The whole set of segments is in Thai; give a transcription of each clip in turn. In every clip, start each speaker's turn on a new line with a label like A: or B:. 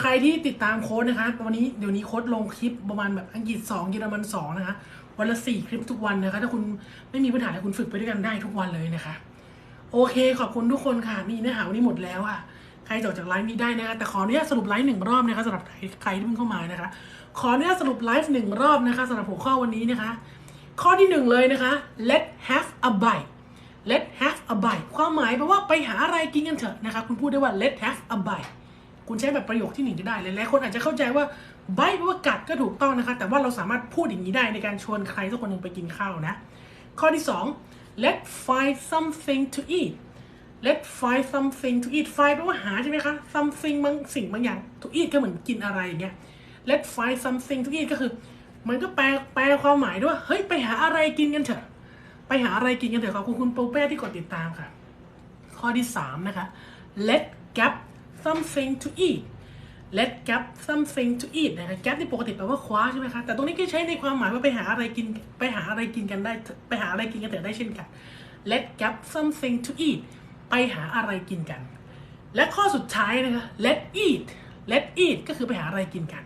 A: ใครที่ติดตามโค้ดนะคะวันนี้เดี๋ยวนี้โค้ดลงคลิปประมาณแบบอังกฤษ 2 เยอรมัน2นะคะวันละ 4 คลิปทุกวันนะคะ ถ้าคุณไม่มีปัญหาคุณฝึกไปด้วยกันได้ทุกวันเลยนะคะ โอเค ขอบคุณทุกคนค่ะ นี่เนื้อหาวันนี้หมดแล้วค่ะใครจบจากไลฟ์นี้ได้นะคะแต่ขออนุญาตสรุปไลฟ์หนึ่งรอบนะคะสำหรับใครใครที่เพิ่งเข้ามานะคะ ขออนุญาตสรุปไลฟ์หนึ่งรอบนะคะสำหรับหัวข้อวันนี้นะคะ ข้อที่หนึ่งเลยนะคะ let have a bite let have a bite ความหมายแปลว่าไปหาอะไรกินกันเถอะนะคะ คุณพูดได้ว่า let have a bite คุณใช้แบบประโยคที่หนึ่งจะได้เลยหลายคนอาจจะเข้าใจว่า bite ว่ากัดก็ถูกต้องนะคะ แต่ว่าเราสามารถพูดอย่างนี้ได้ในการชวนใครสักคนหนึ่งไปกินข้าวนะ ข้อที่สอง let find something to eat let find something to eat find แปลว่าหาใช่ไหมคะ something บางสิ่งบางอย่าง to eat ก็เหมือนกินอะไรอย่างเงี้ย let find something to eat ก็คือมันก็แปลแปลความหมายด้วยว่าเฮ้ยไปหาอะไรกินกันเถอะ ไปหาอะไรกินกันเถอะขอบคุณคุณโปเป้ที่กดติดตามค่ะ ข้อที่สามนะคะ let get something to eat let get something to eat นะคะ get ที่ปกติแปลว่าคว้าใช่ไหมคะแต่ตรงนี้ก็ใช้ในความหมายว่าไปหาอะไรกินไปหาอะไรกินกันได้ไปหาอะไรกินกันเถอะได้เช่นกัน let get something to eat ไปหาอะไรกินกัน และข้อสุดท้ายนะคะ let eat let eat ก็คือไปหาอะไรกินกัน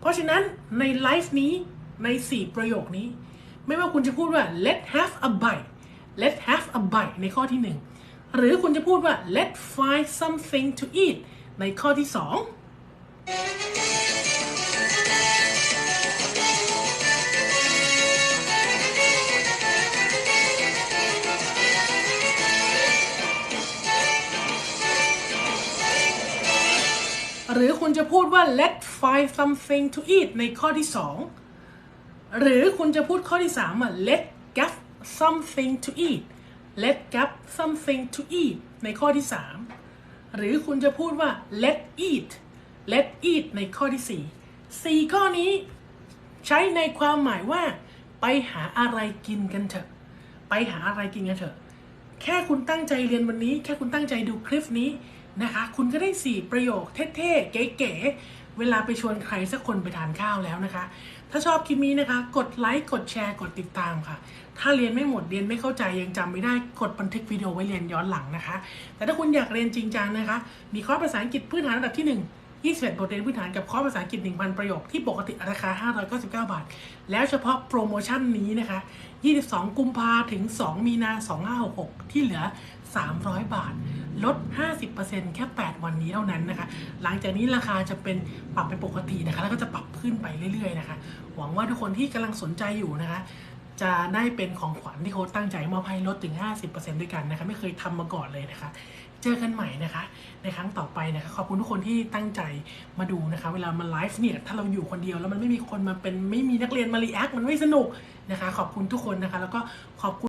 A: เพราะฉะนั้นในไลฟ์นี้ใน 4 ประโยคนี้ ไม่ว่าคุณจะพูดว่า let have a bite let have a bite ในข้อที่ 1 หรือคุณจะพูดว่า let find something to eat ในข้อที่ 2หรือคุณจะพูดว่า let find something to eat ในข้อที่ 2 หรือคุณจะพูดข้อที่3อะ let get something to eat let get something to eat ในข้อที่ 3 หรือคุณจะพูดว่า let eat let eat ในข้อที่ 4 4 ข้อนี้ ใช้ในความหมายว่า ไปหาอะไรกินกันเถอะ ไปหาอะไรกินกันเถอะ แค่คุณตั้งใจเรียนวันนี้ แค่คุณตั้งใจดูคลิปนี้นะคะ คุณก็ได้ 4 ประโยคเท่ๆ เก๋ๆ เวลาไปชวนใครสักคนไปทานข้าวแล้วนะคะ ถ้าชอบคลิปนี้นะคะ กดไลค์กดแชร์กดติดตามค่ะ ถ้าเรียนไม่หมดเรียนไม่เข้าใจยังจำไม่ได้กดบันทึกวิดีโอไว้เรียนย้อนหลังนะคะ แต่ถ้าคุณอยากเรียนจริงจังนะคะ มีคอร์สภาษาอังกฤษพื้นฐานระดับที่ 1 21 บทเรียนพื้นฐานกับคอร์สภาษาอังกฤษ 1,000 ประโยคที่ปกติราคา 599 บาท แล้วเฉพาะโปรโมชั่นนี้นะคะ 22 กุมภาถึง 2 มีนา 2566 ที่เหลือ 300 บาท ลด 50%แค่ 8 วันนี้เท่านั้นนะคะ หลังจากนี้ราคาจะเป็นปรับเป็นปกตินะคะ แล้วก็จะปรับขึ้นไปเรื่อยๆนะคะ หวังว่าทุกคนที่กำลังสนใจอยู่นะคะ จะได้เป็นของขวัญที่โค้ชตั้งใจมอบให้ลดถึง 50%ด้วยกันนะคะไม่เคยทำมาก่อนเลยนะคะเจอกันใหม่นะคะ ในครั้งต่อไปนะคะขอบคุณทุกคนที่ตั้งใจมาดูนะคะ เวลามาไลฟ์เนี่ยถ้าเราอยู่คนเดียวแล้วมันไม่มีคนมาเป็นไม่มีนักเรียนมารีแอคมันไม่สนุกนะคะ ขอบคุณทุกคนนะคะ แล้วก็ขอบคุณ